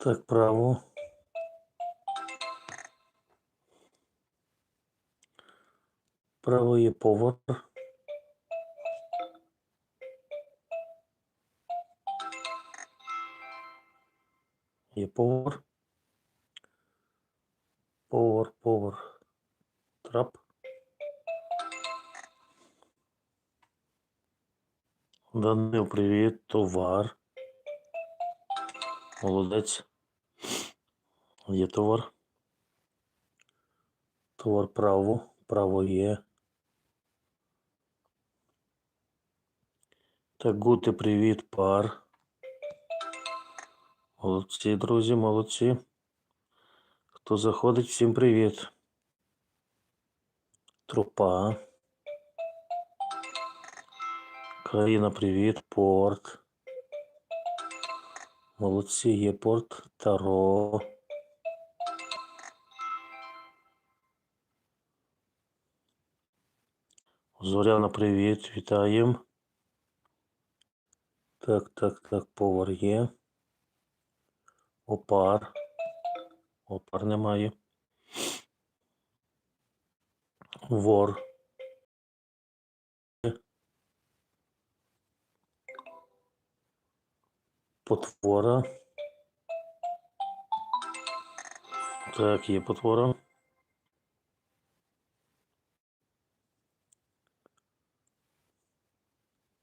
Так, право. Право є повар. Є повар. Повар, повар. Трап. Данил, привіт, товар. Молодець. Є товар. Товар право. Право є. Так, гути, привіт, пар. Молодці, друзі, молодці. Хто заходить, всім привіт. Тропа. Країна, привіт, порт. Молодці, є порт, Таро. Зоряна, привіт, вітаємо. Так, так, так, повар є. Опар. Опар немає. Вор. Потвора. Так, є потвора.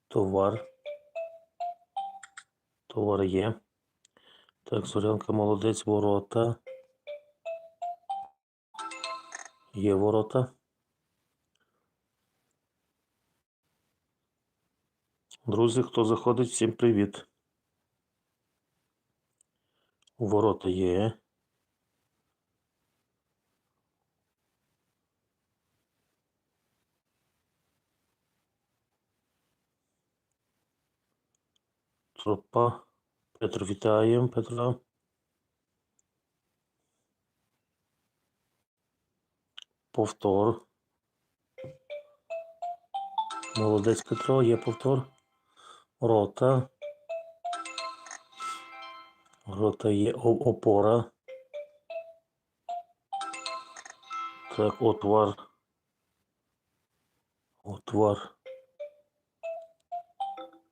Товар. Товар є. Так, Зорянка молодець, ворота. Є ворота. Друзі, хто заходить, всім привіт. Ворота є. Тропа. Петро, вітаємо, Петро. Повтор. Молодець Петро, є повтор. Рота. Рота є опора. Так, отвар. Отвар.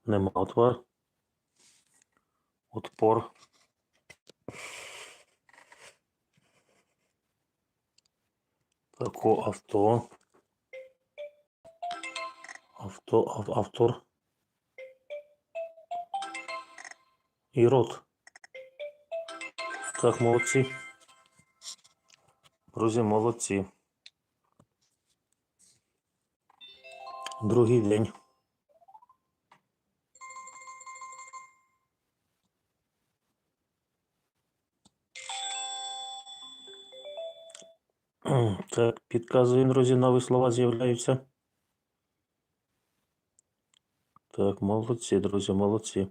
Нема отвар. Отпор. Тако авто. Авто, ав, автор. І рот. Так, молодці. Друзі, молодці. Другий день. Так, підказуємо, друзі, нові слова з'являються. Так, молодці, друзі, молодці.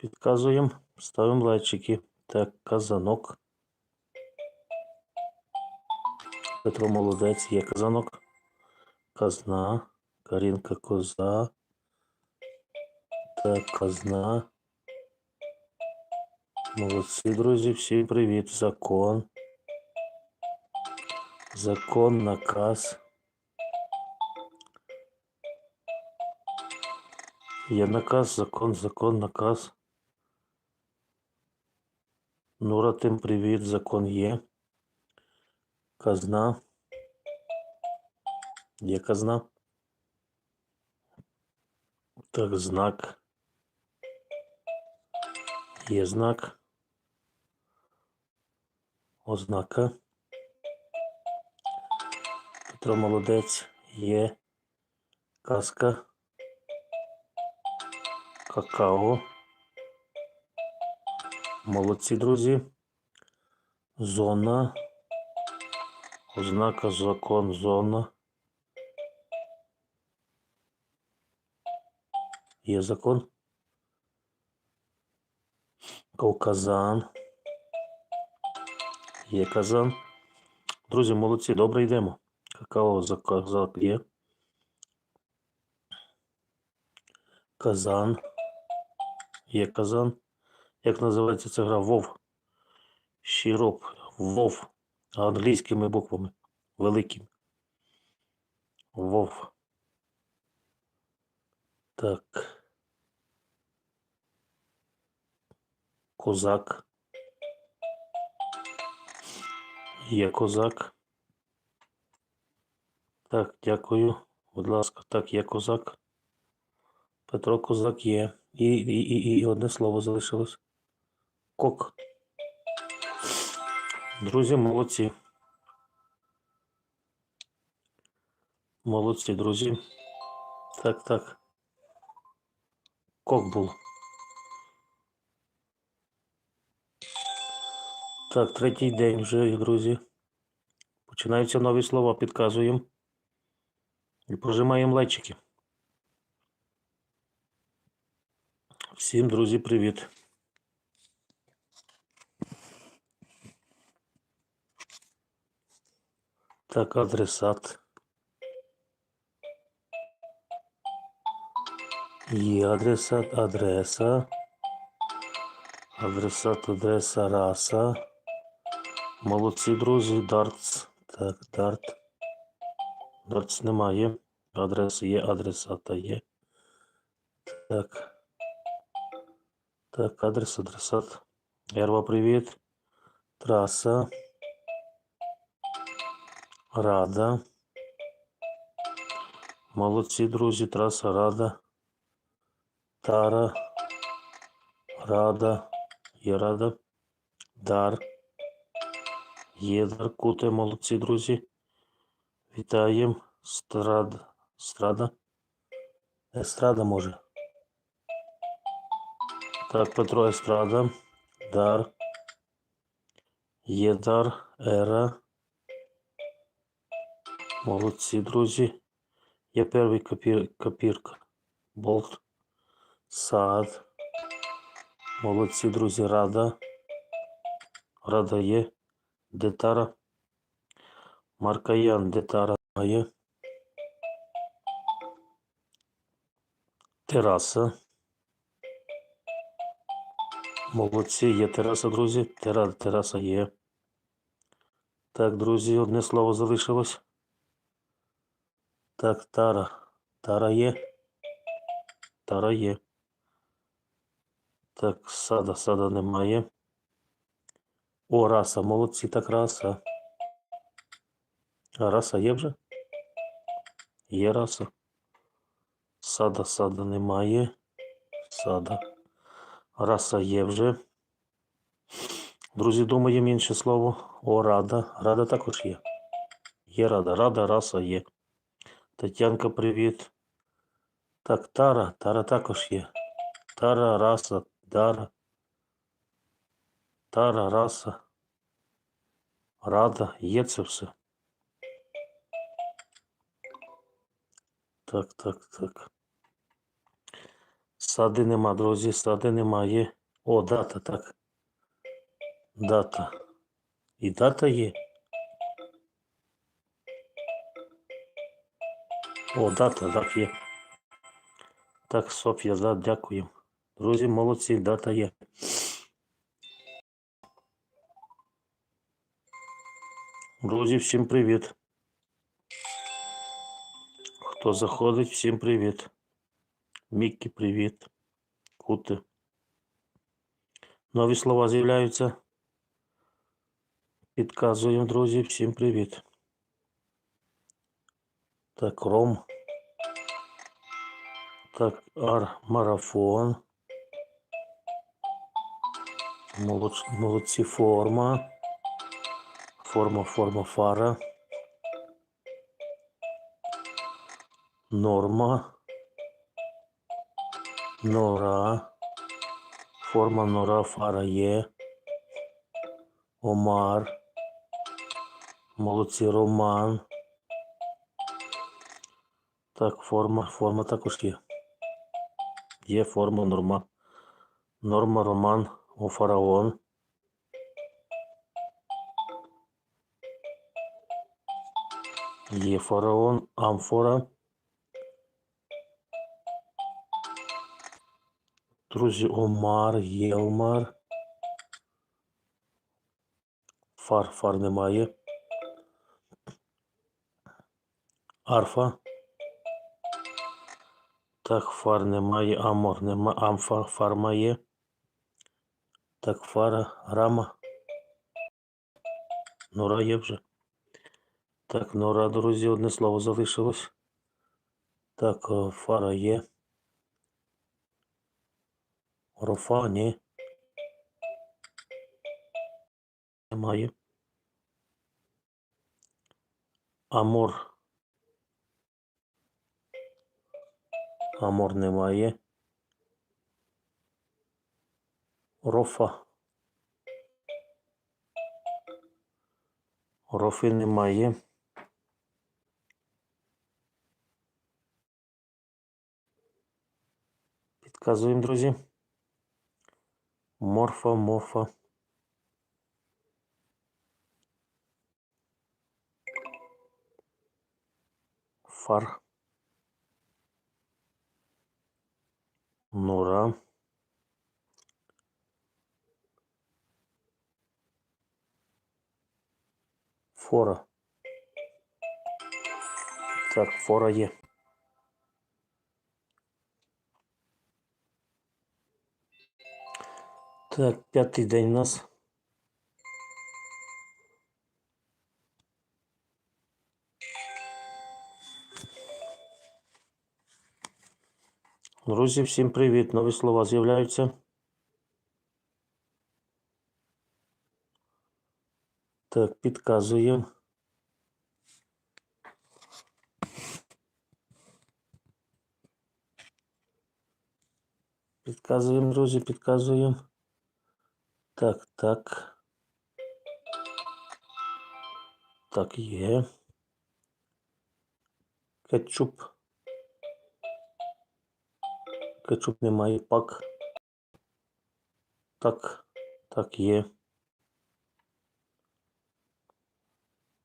Підказуємо, ставимо лайчики. Так, казанок. Петро молодець, є казанок. Казна. Карінка коза. Так, казна. Молодці, друзі, всім привіт. Закон. Закон, наказ. Є наказ, закон, закон, наказ. Нура, тим привіт, закон є. Казна. Є казна. Так, знак. Є знак. Ознака. Петро молодець. Є. Казка. Какао. Молодці, друзі. Зона. Ознака, закон, зона. Є закон. Ковказан. Є казан. Друзі, молодці, добре йдемо. Какао заказак є. Казан. Є казан. Як називається ця гра? Вов. Щироп. Вов. Англійськими буквами. Великими. Вов. Так. Козак. Є козак. Так, дякую. Будь ласка, так, є козак. Петро Козак є. І, і, і, і одне слово залишилось. Кок. Друзі, молодці. Молодці, друзі. Так, так. Кок був. Так, третій день вже, друзі. Починаються нові слова, підказуємо. І прожимаємо лайчики. Всім, друзі, привіт. Так, адресат. Є адресат, адреса. Адресат, адреса, раса. Молодці, друзі, дартс. Так, дарт. Дартс немає. Адрес є, адресата є. Так. Так, адрес, адресат. Ярва, привіт. Траса. Рада. Молодці, друзі, траса Рада. Тара. Рада. Є Рада. Дар. Є Дар Куте, молодці, друзі. Вітаємо. Страд. Страда. Естрада може. Так, Петро Естрада. Дар. Є дар. Ера. Молодці, друзі. Я перший копір, копірка. Болт. Сад. Молодці, друзі. Рада. Рада є. Детара. Маркаян. Детара є. Тераса. Молодці, є тераса, друзі. Тера, тераса є. Так, друзі, одне слово залишилось. Так, тара. Тара є. Тара є. Так, сада, сада немає. О, раса, молодці, так раса. А раса є вже? Є раса. Сада, сада немає. Сада. Раса є вже. Друзі, думаємо інше слово. О, рада. Рада також є. Є рада. Рада, раса є. Тетянка, привіт. Так, Тара. Тара також є. Тара, раса, Дара. Тара, раса. Рада. Є це все. Так, так, так. Сади нема, друзі, сади немає. О, дата, так. Дата. І дата є. О, дата, так є. Так, Софія, да, дякую. Друзі, молодці, дата є. Друзі, всім привіт. Хто заходить, всім привіт. Міккі, привіт. Кути. Нові слова з'являються. Підказуємо, друзі, всім привіт. Так, ром. Так, ар, марафон. Молодці, молодці форма. Форма, форма, фара. Норма. Нора. Форма нора, фара є. Омар. Молодці Роман. Так, форма, форма також є. Є форма норма. Норма Роман у фараон. Є фараон, амфора. Друзі, Омар, Єлмар. Фар, фар немає. Арфа. Так, фар немає. Амор нема. Амфа, фарма є. Так, фара, рама. Нора є вже. Так, нора, друзі, одне слово залишилось. Так, фара є. Рофа, ні. Немає. Амор. Амор немає. Рофа. Рофи немає. Підказуємо, друзі. Морфа, морфа. Фар. Нора. Фора. Так, фора є. Так, п'ятий день у нас. Друзі, всім привіт. Нові слова з'являються. Так, підказуємо. Підказуємо, друзі, підказуємо. Так, так. Так, є. Кетчуп. Кетчуп немає. Пак. Так, так, є.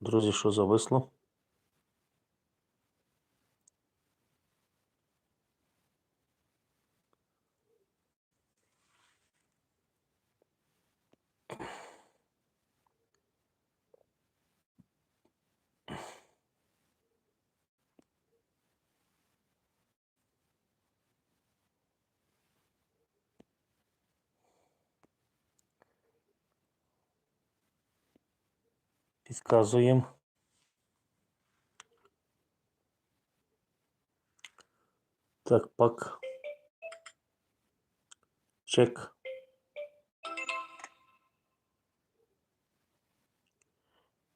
Друзі, що зависло? Підказуємо. Так, пак. Чек.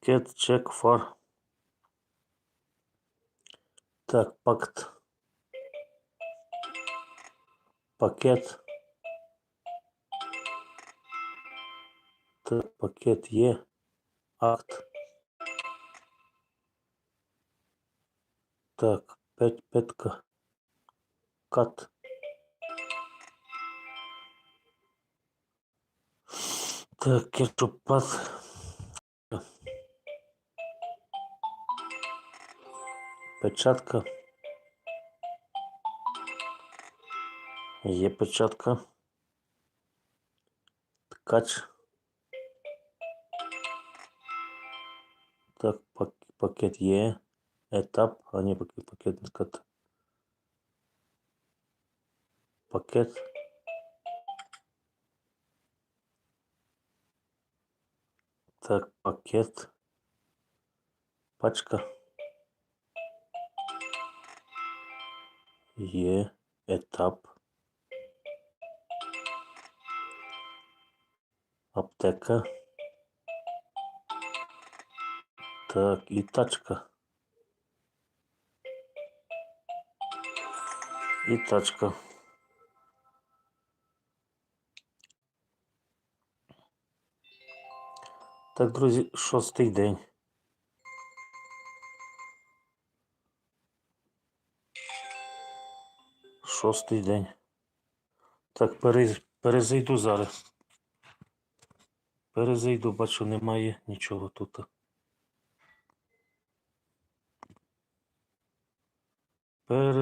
Кет, чек, фар. Так, пакт. Пакет. Так, пакет є. Акт. Так, п'ять, п'ятка. Кат. Так, кетчупат. Печатка. Є печатка. Ткач. Так, пак- пакет є. Етап, а не пакет, пакет, кат. Пакет. Так, пакет. Пачка. Є. Етап. Аптека. Так, і тачка. І тачка. Так, друзі, шостий день. Шостий день. Так, перез... перезайду зараз. Перезайду, бачу, немає нічого тут. Пере...